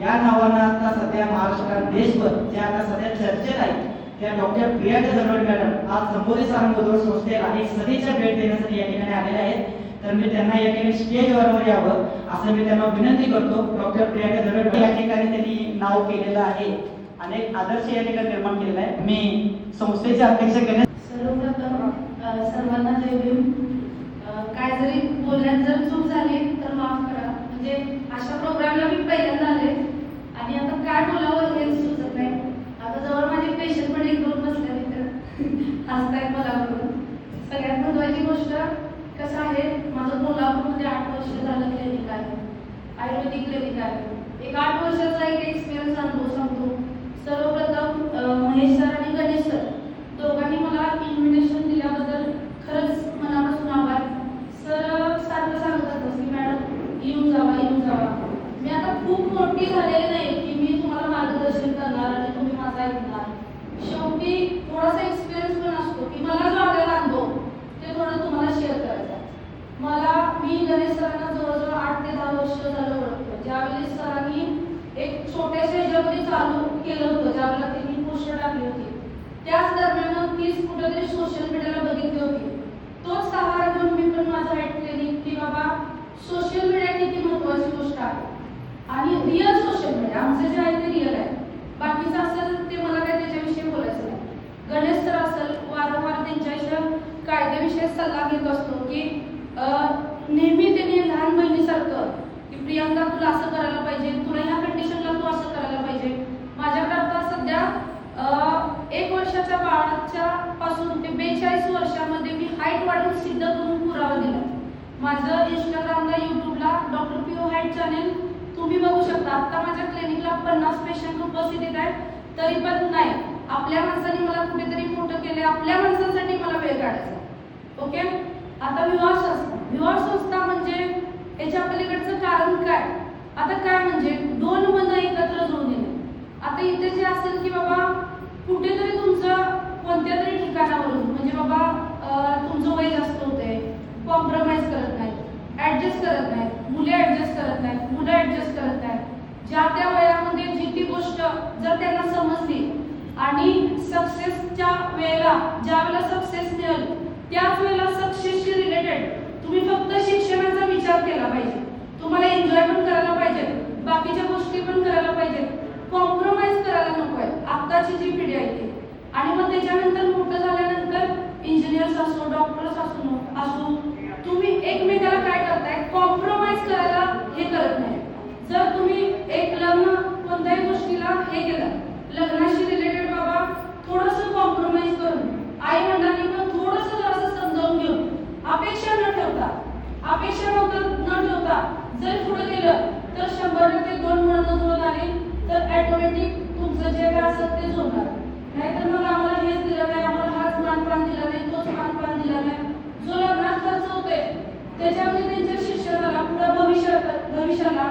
या नावानं आता सध्या महाराष्ट्रात देशभर ज्या आता सध्या चर्चेत आहे त्या डॉक्टर प्रियांका दरवड मॅडम आज संबोधित सारंगोदर संस्थेला एक सदिच्छा भेट देण्यासाठी या ठिकाणी आलेल्या आहेत. तर मी त्यांना या ठिकाणी स्टेजवर यावं असं मी त्यांना विनंती करतो. डॉक्टर प्रियांका दरवड या ठिकाणी त्यांनी नाव केलेलं आहे. अनेक आदर्श या ठिकाणी निर्माण केलेला आहे. मी संस्थेचे अध्यक्ष केले सर्वप्रथम सर्वांना जय भीम. काय जरी बोलण्यात जर चूक झाली तर माफ करा. म्हणजे अशा प्रोग्रामला मी पहिल्यांदा आले. आणि आता काय बोलावं हेच सुचत नाही. आता जवळ माझे पेशंट पण एक दोन बसले तिथं हसतायत मला बघून सगळ्यात महत्वाची गोष्ट कसं आहे माझं कोल्हापूरमध्ये आठ वर्ष झालं क्लिनिक आहे. आयुर्वेदिक क्लिनिक आहे. एक आठ वर्षाचा एक एक्सपिरियन्स अनुभव सांगतो. सर्वप्रथम महेश सर आणि गणेश सर दोघांनी मला इन्व्हिटेशन दिल्याबद्दल खरंच मनापासून आभार सर सारखं सांगत असतात की मॅडम येऊन जावा येऊन जावा मी आता शेवटी मोठी नाही की मी तुम्हाला मार्गदर्शन करणार आणि तुम्ही माझा ऐकणार. शेवटी थोडासा एक्सपिरियन्स पण असतो की मला जो आलेला अनुभव ते थोडं तुम्हाला शेअर करायचं मला मी गणेश सरांना जवळजवळ आठ ते दहा वर्ष झालं ओळखतो. ज्यावेळी सरांनी एक छोट्याशा ह्याच्यामध्ये चालू केलं होतं ज्यावेळेला त्यांनी पोस्ट टाकली होती. त्याच दरम्यान तीच कुठेतरी सोशल मीडियाला बघितली होती. तोच सहारा घेऊन मी पण माझं ऐकलेली की बाबा सोशल मीडिया किती महत्वाची गोष्ट आहे. आणि रिअल सोशल मीडिया आमचं जे आहे ते रिअल आहे. बाकीचं असेल ते मला काय त्याच्याविषयी बोलायचं नाही. गणेश सर असेल वारंवार त्यांच्याविषयी कायद्याविषयी सल्ला घेत असतो की नेहमी त्यांनी लहान बहिणीसारखं की प्रियांका तुला असं करायला पाहिजे तुला ह्या कंडिशनला तू असं करायला पाहिजे. माझ्याकडे आता सध्या एक वर्षाच्या बाळाच्या पासून ते बेचाळीस वर्षामध्ये मी हाईट वाढून सिद्ध करून पुरावा दिला माझं इंस्टाग्रामला युट्यूबला doctor P O height channel तुम्ही बघू शकता. आता माझ्या क्लिनिकला पन्नास पेशंट उपस्थित येत आहेत तरी पण नाही. आपल्या माणसाने मला कुठेतरी मोठं केले आपल्या माणसांसाठी मला वेळ काढायचा ओके आता विवाह संस्था. विवाह संस्था म्हणजे याच्या पलीकडचं कारण काय? आता काय म्हणजे दोन मन एकत्र जोडून येणे आता इथे जे असेल की बाबा कुठेतरी तुमचं कोणत्या तरी ठिकाणावरून म्हणजे बाबा तुमचं वय जास्त होते कॉम्प्रोमाइज करत नाही ऍडजस्ट करत नाही मुले ऍडजस्ट करत नाहीत मुलं ऍडजस्ट करत नाहीत. ज्या त्या वयामध्ये जी ती गोष्ट जर त्यांना समजली आणि सक्सेसच्या वेळेला ज्या वेळेला सक्सेस मिळेल त्याच वेळेला सक्सेसशी रिलेटेड तुम्ही फक्त शिक्षणाचा विचार केला पाहिजे. तुम्हाला एन्जॉय पण करायला पाहिजे बाकीच्या गोष्टी पण करायला पाहिजे. कॉम्प्रोमाइज करायला नको आहे. आत्ताची जी पिढी आहे ती. आणि मग त्याच्यानंतर मोठं झाल्यानंतर इंजिनियर्स असो डॉक्टर्स असो तुम्ही एकमेकाला काय करताय कॉम्प्रोमाइज करायला हे करत नाही जर तुम्ही एक लग्न कोणत्याही गोष्टीला हे केलं लग्नाशी रिलेटेड बाबा थोडंसं कॉम्प्रोमाइज करून आई वडिलांनी पण थोडंसं जरासं समजावून घेऊन अपेक्षा न ठेवता अपेक्षा नव्हतं न ठेवता जर पुढे गेलं तर शंभर टक्के दोन मुलांना जुळून आले तर ॲटोमॅटिक तुमचं जे काय असतं ते जुळणार नाहीतर मग आम्हाला हेच दिलं नाही आम्हाला हाच मानपान दिला नाही तोच मानपान दिला नाही. जो लग्नात खर्च होतोय त्याच्यामध्ये त्यांच्या शिक्षणाला पुढे भविष्यात भविष्याला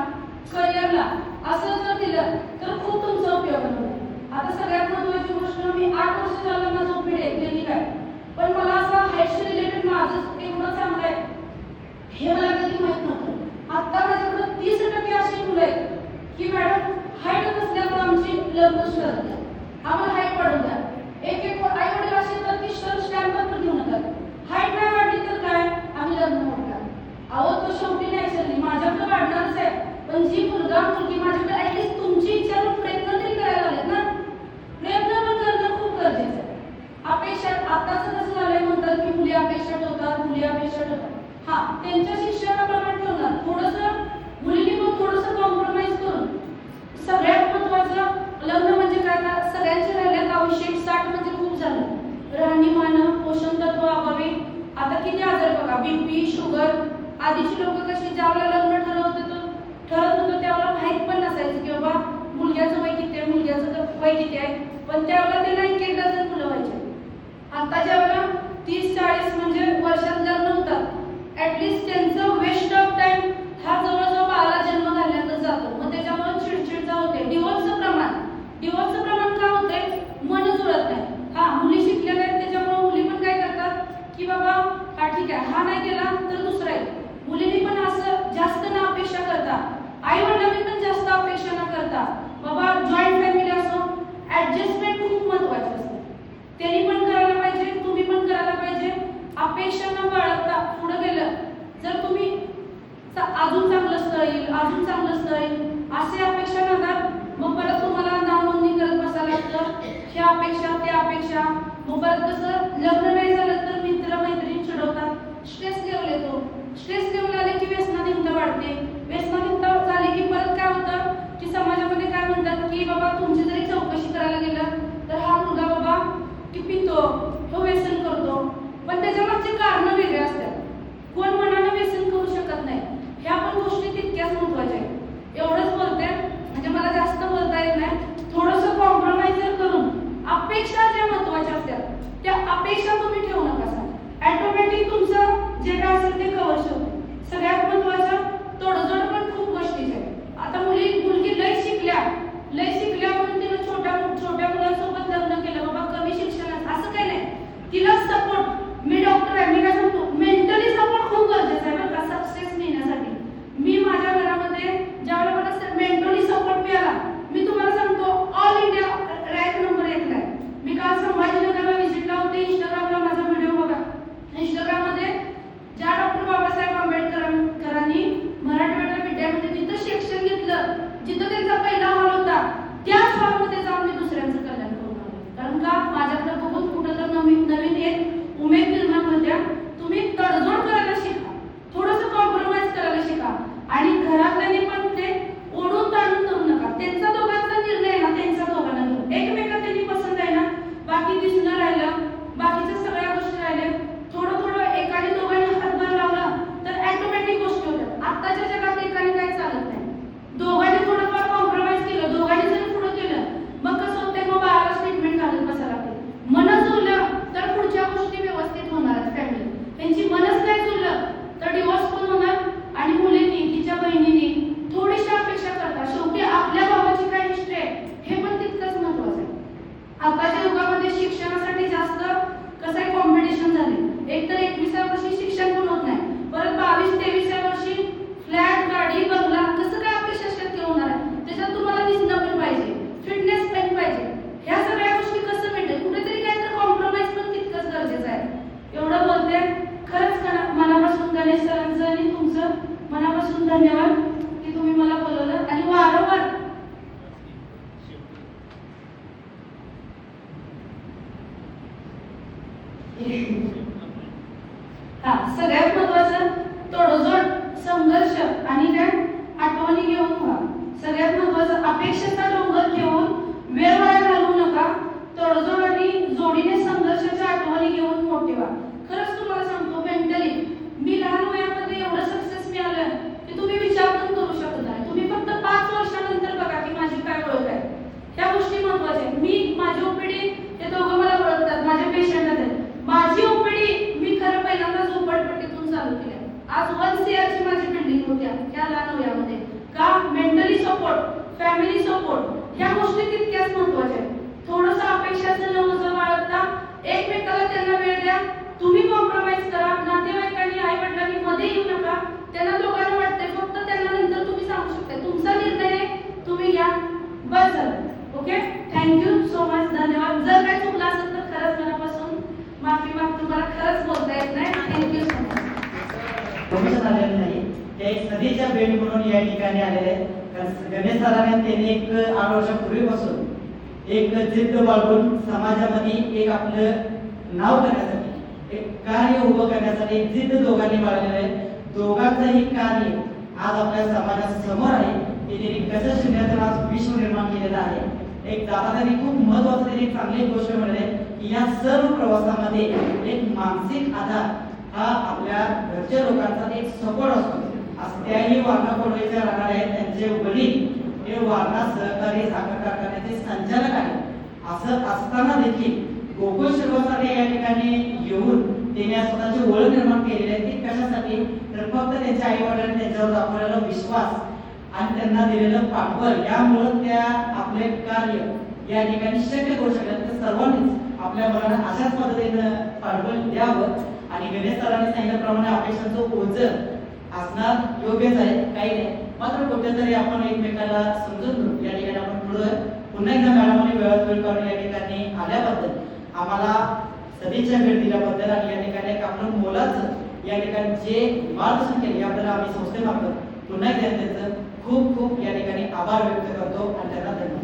करिअरला असं जर दिलं तर खूप तुमचा उपयोग होईल. आता सगळ्यात महत्वाची गोष्ट मी आठ वर्ष झालं माझं ओपीडी आहे क्लिनिक आहे पण मला असं हाईटशी रिलेटेड माझं एवढं चांगलं आहे हे मला कधी माहीत नव्हतं. आता माझ्याकडे तीस टक्के अशी मुलं आहेत. की मॅडम हाईट नसल्यामुळे आमची लग्न सुरत आम्हाला हाईट वाढवून द्या. ठीक आहे पण त्यावर त्यांना एक एक डझन मुलं व्हायचे आत्ताच्या वेळेला तीस चाळीस म्हणजे वर्षात जर नव्हतात ऍटलिस्ट त्यांचं वेस्ट ऑफ टाइम हा जवळजवळ बाळाला जन्म झाल्यानंतर जातो. मग त्याच्यामुळे चिडचिडचा होते. डिवोर्सचं प्रमाण. डिवोर्सचं प्रमाण का होते? मन जुळत नाही. हा मुली शिकलेल्या आहेत त्याच्यामुळे मुली पण काय करतात? की बाबा हा ठीक आहे हा नाही केला तर दुसरा आहे मुलींनी पण असं जास्त ना अपेक्षा करता. आई वडिलांनी पण जास्त अपेक्षा न करता. बाबा जॉईन ऍडजस्टमेंट खूप महत्त्वाचे असतं. त्यांनी पण करायला पाहिजे तुम्ही पण करायला पाहिजे. अपेक्षा न बाळगता पुढे गेलं जर तुम्ही अजून चांगलं स्थळ येईल अजून चांगलं स्थळ येईल असे अपेक्षा करणार मग परत तुम्हाला नावनोंदणी करत बसायला लागतं. ह्या अपेक्षा त्या अपेक्षा. मग परत कसं लग्न नाही झालं तर मित्र मैत्रिणी चिडवतात. स्ट्रेस लेवल येतो. स्ट्रेस लेवल आले की व्यसनाधिकता वाढते. જે પ્રાસંગિક કહો છો जाणव यामध्ये. का? मेंटली सपोर्ट फॅमिली सपोर्ट या गोष्टी तितक्याच महत्त्वाच्या आहेत. थोडस अपेक्षाचं न वजन बाळगता एकमेकाला त्यांना वेळ द्या. तुम्ही कॉम्प्रोमाइज करा. नातेवाईकांनी आई वडिलांनी मध्ये येऊ नका. त्यांना दोघांना वाटतंय भेट म्हणून या ठिकाणी आलेले गणेश सरांना त्यांनी एक आठ वर्षापूर्वीपासून एक जिद्द बाळगून समाजामध्ये एक आपलं नाव करण्यासाठी एक कार्य उभं करण्यासाठी एक जिद्द दोघांनी बाळगलेलं आहे. दोघांचंही कार्य आज आपल्या समाजासमोर आहे. की त्यांनी कसं शून्याचं आज विश्व निर्माण केलेलं आहे. एक दादानी खूप महत्वाचं त्यांनी चांगली गोष्ट म्हणले की या सर्व प्रवासामध्ये एक मानसिक आधार हा आपल्या घरच्या लोकांचा एक सपोर्ट असतो. आज त्याही वारणा कोडवेच्या राहणार आहेत त्यांचे वडील हे वारणा सहकारी साखर कारखान्याचे संचालक आहेत. असं असताना देखील गोकुळ शिरोसाने या ठिकाणी येऊन त्यांनी स्वतःची ओळख निर्माण केलेली आहे. ती कशासाठी? तर फक्त त्यांच्या आई वडिलांनी त्यांच्यावर दाखवलेला विश्वास आणि त्यांना दिलेलं पाठबळ यामुळे त्या आपले कार्य या ठिकाणी शक्य करू शकतात तर सर्वांनीच आपल्या मुलांना अशाच पद्धतीनं पाठबळ द्यावं. आणि गणेश सरांनी सांगितल्याप्रमाणे अपेक्षांचं ओझं असणार योग्यच आहे काही नाही. मात्र कुठेतरी आपण एकमेकाला समजून घेऊ. या ठिकाणी आपण पुढे पुन्हा एकदा मॅडमांनी वेळात वेळ करून या ठिकाणी आल्याबद्दल आम्हाला सदिच्छा भेट दिल्याबद्दल आणि या ठिकाणी आपण मोलाचं या ठिकाणी जे मार्गदर्शन केले याबद्दल आम्ही संस्थेमार्फत पुन्हा एकदा त्यांचं खूप खूप या ठिकाणी आभार व्यक्त करतो आणि त्यांना धन्यवाद.